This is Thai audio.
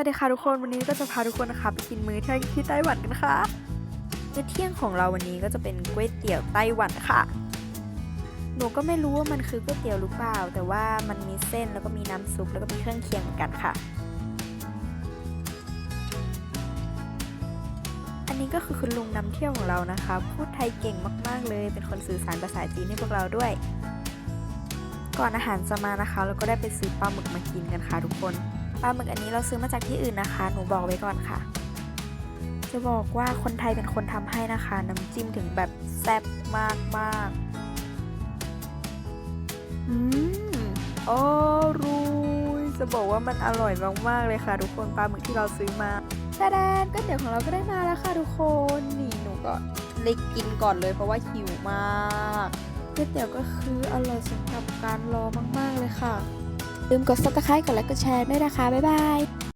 วัสดีค่ะทุกคนวันนี้ก็จะพาทุกคนนะคะไปกินมื้อเที่ยงที่ไต้หวันกันค่ะมื้อเที่ยงของเราวันนี้ก็จะเป็นก๋วยเตี๋ยวไต้หวันค่ะ หนูก็ไม่รู้ว่ามันคือก๋วยเตี๋ยวหรือเปล่า แต่ว่ามันมีเส้นแล้วก็มีน้ำซุปแล้วก็มีเครื่องเคียงเหมือนกันค่ะ อันนี้ก็คือคุณลุงนำเที่ยวของเรานะคะ พูดไทยเก่งมากๆ เลย เป็นคนสื่อสารภาษาจีนให้พวกเราด้วย ก่อนอาหารจะมานะคะ เราก็ได้ไปซื้อปลาหมึกมากินกันค่ะทุกคน ปลาหมึกอันนี้เราซื้อมาจากที่อื่นนะคะ หนูบอกไว้ก่อนค่ะ จะบอกว่าคนไทยเป็นคนทำให้นะคะ น้ำจิ้มถึงแบบแซ่บมากมากอืมอร่อยจะบอกว่ามันอร่อยมากๆเลยค่ะ ทุกคนปลาหมึกที่เราซื้อมาแดนก๋วยเตี๋ยวของเราก็ได้มาแล้วค่ะทุกคนนี่หนูก็เลยกินก่อนเลยเพราะว่าหิวมากก๋วยเตี๋ยวก็คืออร่อยสมกับการรอมากๆเลยค่ะ ลืมกด subscribe กดไลค์กดแชร์ด้วยนะคะ บ๊ายบาย